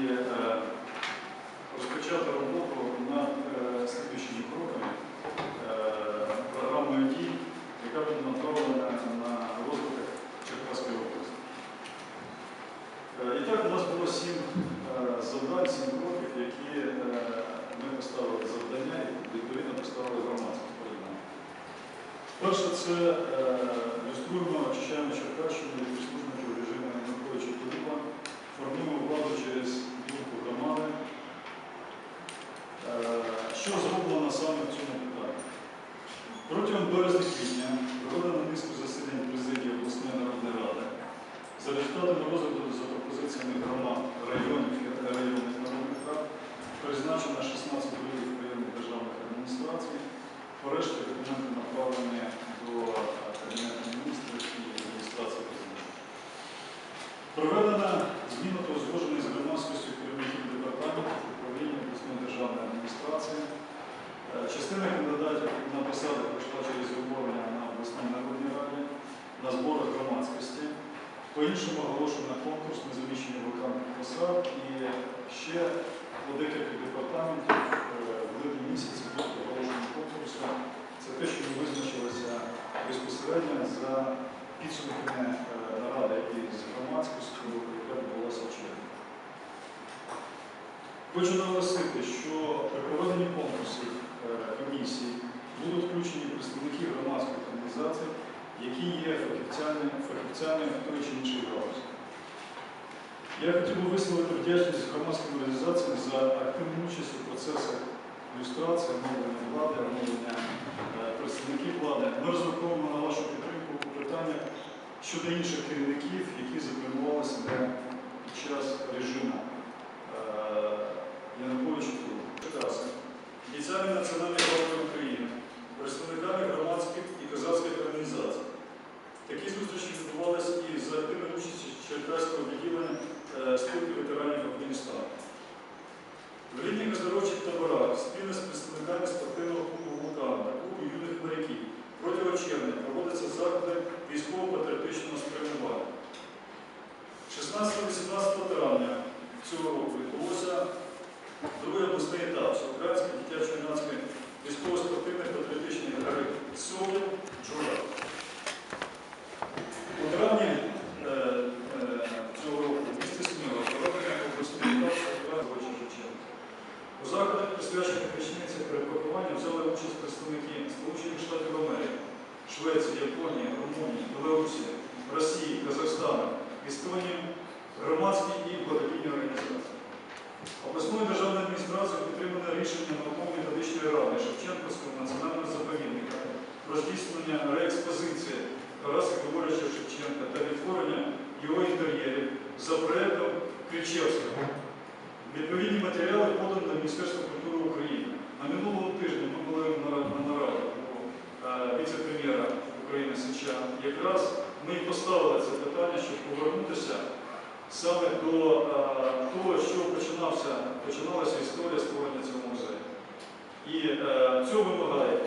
і е, розпочати роботу над е, слідуючими кроками е, програмою дій, яка буде направлена на розвиток Черкаської області. І так, у нас було сім завдань, сім кроків, які ми поставили завдання і відповідно поставили громадськість перед. Перше, це люструємо, очищаємо Черкащину від прислужників Протягом березня-квітня проведено низку засідань президії обласної народної ради. За результатами розгляду за пропозиціями громад районів і районних народних рад призначено 16 голів районних державних адміністрацій. Порешті документи направлені до Кабінету міністрів і адміністрації президента. Проведена зміна та узгодження з громадськістю керівників департаментів управління обласної державної адміністрації. Е, Частина на посади пройшла через обговорення на обласній народній раді, на зборах громадськості. По-іншому оголошено конкурс на заміщення вакантних посад і ще у декілька департаментів е, в липні місяці буде оголошено конкурсу. Це те, що ми визначилися безпосередньо за підсумками е, наради які з громадськістю, яка відбулася вчора. Хочу наголосити, що при проведенні конкурсів е, комісії фахівцями в той чи іншій галузі. Я хотів би висловити вдячність громадським організаціям за активну участь у процесах ілюстрації, оновлення влади, оновлення е, представників влади. Ми розраховуємо на вашу підтримку у питаннях щодо інших керівників, які запрямувалися себе спілки ветеранів Афганістану. В літніх оздоровчих таборах спільно з представниками спортивного клубу «Вулкан» та клубу юних моряків протягом червня проводяться заходи військово-патріотичного спрямування. 16-18 травня цього року відбулося другий обласний етап Всеукраїнської дитячо-юнацької військово-спортивної здійснення реекспозиції Тараса Григорьовича Шевченка та відтворення його інтер'єрів за проєктом Кричевського. Відповідні матеріали подані до Міністерства культури України. На минулому тижні ми були на на нараді у е, віце-прем'єра України Сича. Якраз ми і поставили це питання, щоб повернутися саме до е, того, що починалася історія створення цього музею. І е, цього вимагає